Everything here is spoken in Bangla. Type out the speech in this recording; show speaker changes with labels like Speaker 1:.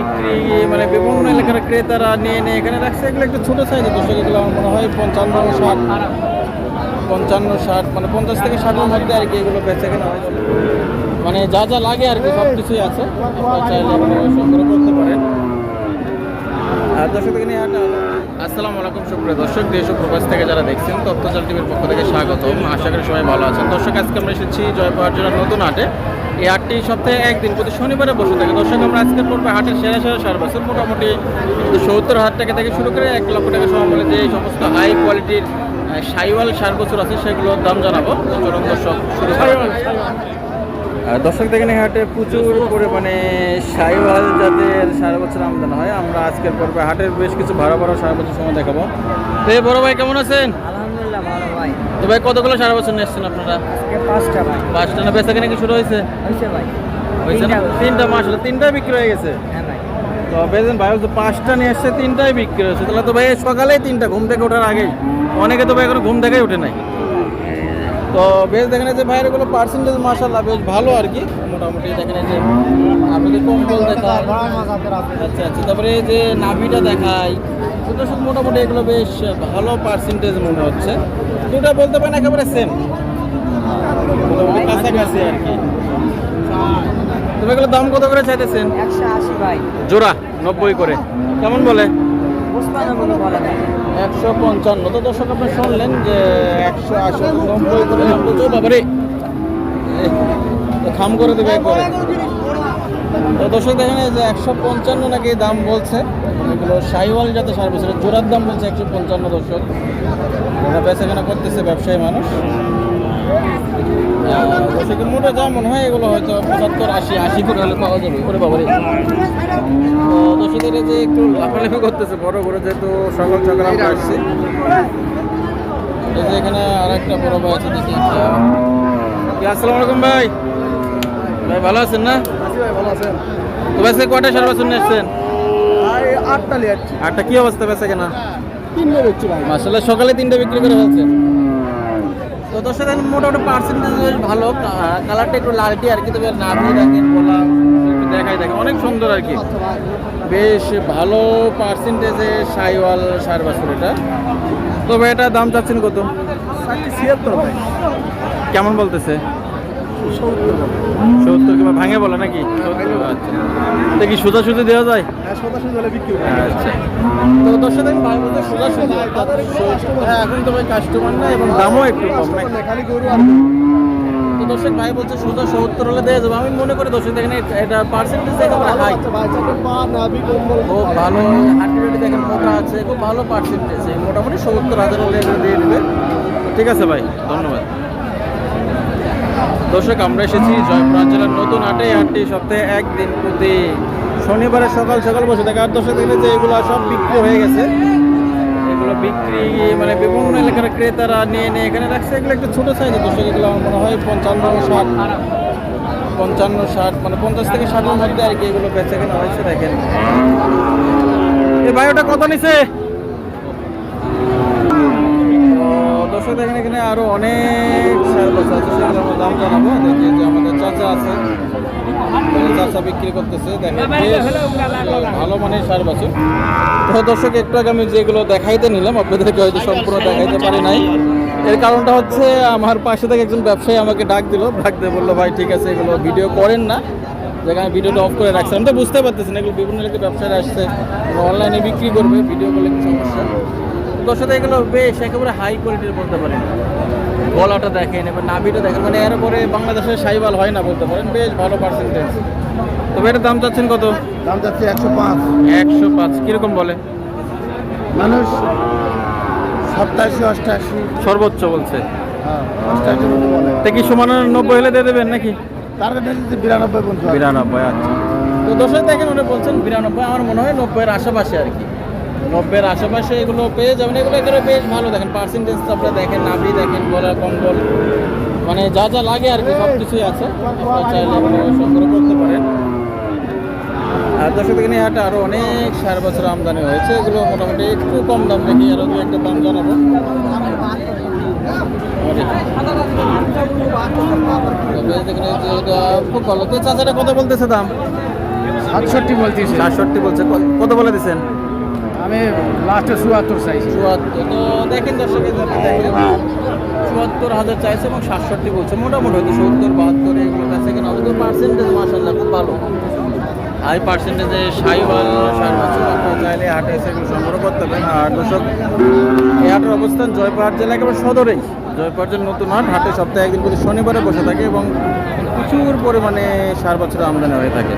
Speaker 1: বিক্রি মানে বিভিন্ন এলাকার ক্রেতারা নিয়ে নিয়ে এখানে রাখছে। এগুলো একটু ছোটো সাইজের দর্শক, এগুলো আমার মনে হয় পঞ্চান্ন, ষাট পঞ্চান্ন, ষাট মানে পঞ্চাশ থেকে ষাটের মধ্যে আর কি এগুলো বেঁচে কেনা হয়েছে মানে যা যা লাগে আর কি সব কিছুই আছে চাইলে সংগ্রহ করতে পারেন। দর্শক এখানে আসসালামু আলাইকুম, সুপ্রিয় দর্শক, দেশ ও প্রবাস থেকে যারা দেখছেন তথ্যচাল টিভির পক্ষ থেকে স্বাগতম। আশা করি সবাই ভালো আছেন। দর্শক, আজকে আমরা এসেছি জয়পুরহাট জেলার নতুন হাটে। এই হাটটি সপ্তাহে একদিন প্রতি শনিবারে বসে থাকে। দর্শক, আমরা আজকের পর্বে হাটের সেরা সেরা সার বছর মোটামুটি সত্তর হাজার টাকা থেকে শুরু করে এক লক্ষ টাকা সময় যে সমস্ত হাই কোয়ালিটির সাইওয়াল সার বছর আছে, সেগুলোর দাম জানাব। দর্শক, শুরু দর্শক দেখেন হাটে প্রচুর পরিমাণে সাইওয়াল জাতের সারা বছর আমদানি হয়। আমরা আজকের পর্বে হাটের বেশ কিছু ভাড়া ভাড়া সারা বছর সময় দেখাবো। তো এই বড় ভাই কেমন আছেন?
Speaker 2: আলহামদুলিল্লাহ ভালো ভাই।
Speaker 1: তো ভাই কতগুলো সারা বছর নিয়ে এসছেন আপনারা?
Speaker 2: পাঁচটা ভাই।
Speaker 1: পাঁচটা না বেচা কিনা কি শুরু হয়েছে?
Speaker 2: হয়েছে ভাই।
Speaker 1: হয়েছে না?
Speaker 2: তিনটা।
Speaker 1: তিনটা মাস হলো তিনটাই বিক্রি হয়ে গেছে?
Speaker 2: হ্যাঁ ভাই।
Speaker 1: তো বেজন ভাই বলছে পাঁচটা নিয়ে এসছে তিনটাই বিক্রি হয়েছে। তাহলে তো ভাই সকালেই তিনটা ঘুম থেকে ওঠার আগেই অনেকে তো ভাই এখনও ঘুম থেকেই ওঠে নাই। তো বেশ দেখেন যে ভাইয়ের এগুলো পার্সেন্টেজ মাসাল্লাহ বেশ ভালো আর কি। মোটামুটি দেখেন যে আপনাদের কম্বল দেখায়। আচ্ছা আচ্ছা। তারপরে এই যে নাভিটা দেখায় দুটো সব মোটামুটি এগুলো বেশ ভালো পার্সেন্টেজ মনে হচ্ছে। দুটো বলতে পারেন একেবারে সেম মোটামুটি কাছাকাছি আর কি। তুমি এগুলো দাম কত করে চাইতেছেন?
Speaker 2: একশো আশি ভাই।
Speaker 1: জোড়া নব্বই করে। কেমন বলে? একশো পঞ্চান্ন। আপনি শুনলেন যে একশো খাম করে দেবে দেখেন যে একশো পঞ্চান্ন নাকি দাম বলছে। এগুলো শাহিওয়াল যাতে সার বছরের জোড়ার দাম বলছে একশো পঞ্চান্ন দর্শক। বেচা কেনা করতেছে ব্যবসায়ী মানুষ। দর্শকের মোটা যা মনে হয় এগুলো হয়তো পঁচাত্তর আশি আশি করে হলে পাওয়া যাবে করে বাবারে দর্শকের যে একটু লাফালাফি করতেছে বড় করে যেহেতু সকাল সকাল আমরা আসছি। এই যে এখানে আর একটা বড় ভাই আছে দেখি আসসালামু আলাইকুম ভাই। ভাই ভালো আছেন না?
Speaker 2: ভালো আছেন?
Speaker 1: তো বেসে কয়টা সার বছর নিয়ে এসছেন
Speaker 2: আটটা
Speaker 1: কি অবস্থা বেসে কেনা
Speaker 2: তিনটে বেচছি ভাই।
Speaker 1: মাসাল্লাহ সকালে তিনটে বিক্রি করে ফেলছে তো এখন মোটামুটি পার্সেন্টেজ বেশ ভালো। কালারটা একটু লালটি আর কি তবে নাভি দেখেন। বলা দেখাই দেখে অনেক সুন্দর আর কি। বেশ ভালো পার্সেন্টেজে সাইওয়াল সার বাছুর এটা। তবে এটা দাম চাচ্ছেন কত?
Speaker 2: ছিয়াত্তর ভাই।
Speaker 1: কেমন বলতেছে?
Speaker 2: সত্তর
Speaker 1: কিংবা ভাঙে বলে নাকি? আচ্ছা। দেখি সোজা সুজি দেওয়া যায়?
Speaker 2: হ্যাঁ
Speaker 1: আচ্ছা। তো সোজা সুজি হ্যাঁ। এখন তো ভাই কাস্টমার না এবং দামও একটু কম নাকি?
Speaker 2: খালি গরু আর
Speaker 1: তো দর্শক ভাই বলছে সোজা সত্তর হলে দিয়ে যাব। আমি মনে করি দর্শক দেখেন এটা- পার্সেন্টেজ একেবারে হাই। ভালো দেখেন মোটা আছে খুব ভালো পার্সেন্টেজ মোটামুটি সত্তর হাজার হলে দিয়ে দেবে। ঠিক আছে ভাই ধন্যবাদ। দর্শক, আমরা এসেছি জয়পুরহাট জেলার নতুন এই হাটটি সপ্তাহে একদিন প্রতি শনিবারে সকাল সকাল বসে থাকে। আর দর্শক দেখলে যে এগুলো সব বিক্রি হয়ে গেছে। এগুলো বিক্রি মানে বিভিন্ন এলাকার ক্রেতারা নিয়ে নিয়ে এখানে রাখছে। এগুলো একটু ছোটো সাইজের দর্শক, এগুলো আমার মনে হয় পঞ্চান্ন ষাট পঞ্চান্ন ষাট মানে পঞ্চাশ থেকে ষাটের মধ্যে আর কি এগুলো বেচে কেনা হয়েছে, দেখেন। এই ভাই ওটা কত নিছে? দর্শক, দেখেন এখানে আরও অনেক বছর আছে সেগুলো আমরা দাম জানাব। দেখি যে আমাদের চাচা আছে চাচা বিক্রি করতেছে, দেখেন ভালো মানের সার বছর। তো দর্শক, একটু আগে আমি যেগুলো দেখাইতে নিলাম, আপনাদেরকে হয়তো সম্পূর্ণ দেখাইতে পারি নাই। এর কারণটা হচ্ছে, আমার পাশে থেকে একজন ব্যবসায়ী আমাকে ডাক দিল। ডাক দিয়ে বলল, ভাই, ঠিক আছে, এগুলো ভিডিও করেন না। যেখানে ভিডিওটা অফ করে রাখছে। আমি তো বুঝতে পারতেছি না, এগুলো বিভিন্ন এলাকায় ব্যবসায়ীরা আসছে অনলাইনে বিক্রি করবে ভিডিও করলে সমস্যা? দর্শক এগুলো বেশ একেবারে হাই কোয়ালিটির বলতে পারেন। গলাটা দেখেন এবার নাভিটা দেখেন। মানে এরপরে বাংলাদেশের সাইবাল হয় না বলতে পারেন বেশ ভালো পার্সেন্টেজ তবে এটার দাম চাচ্ছেন কত?
Speaker 2: দাম যাচ্ছে একশো পাঁচ।
Speaker 1: একশো পাঁচ কীরকম বলে?
Speaker 2: মানুষ সপ্তাশি অষ্টাশি।
Speaker 1: সর্বোচ্চ বলছে।
Speaker 2: হ্যাঁ
Speaker 1: তা কি সমান নব্বই হলে দিয়ে দেবেন নাকি?
Speaker 2: তার কাছে বিরানব্বই
Speaker 1: বিরানব্বই আচ্ছা। তো দর্শক দেখেন উনি বলছেন বিরানব্বই আমার মনে হয় নব্বইয়ের আশেপাশে আর কি। নব্বইয়ের আশেপাশে এগুলো পেয়ে যাবেন। এগুলো এগুলো বেশ ভালো দেখেন। পার্সেন্টেজ আপনারা দেখেন নাভি দেখেন গলা কম্বল। মানে যা যা লাগে আর কি সব কিছুই আছে। আপনারা চাইলে সংগ্রহ করতে পারেন। আর দর্শক এখানে হাটে আরও অনেক সার বছর আমদানি হয়েছে। এগুলো মোটামুটি একটু কম দাম দেখি আরও দু একটা দাম জানাব। এখানে খুব ভালো। তো কত বলতেছে দাম?
Speaker 2: সাতষট্টি বলতেছি।
Speaker 1: সাতষট্টি বলছে। কত বলে দিচ্ছেন?
Speaker 2: আমি লাস্টে চুয়াত্তর চাইছি।
Speaker 1: চুয়াত্তর তো দেখেন দর্শক এই দেখেন চুয়াত্তর হাজার চাইছে এবং সাতষট্টি বলছে। মোটামুটি হয়তো সত্তর বাহাত্তর এগুলো কাছে কিনা হবে। তো পার্সেন্টেজ মাসাল্লাহ খুব ভালো। হাই পার্সেন্টেজে সাইওয়াল সার বছর চাইলে হাটে এসে এগুলো সংগ্রহ করতে পারেন। আর দর্শক এই হাটের অবস্থান জয়পাহাট জেলা একেবারে সদরেই। জয়পাহাট জেলা নতুন হাট হাটে সপ্তাহে একদিন করে শনিবারে বসে থাকে এবং প্রচুর পরিমাণে সার বছর আমদানি হয়ে থাকে।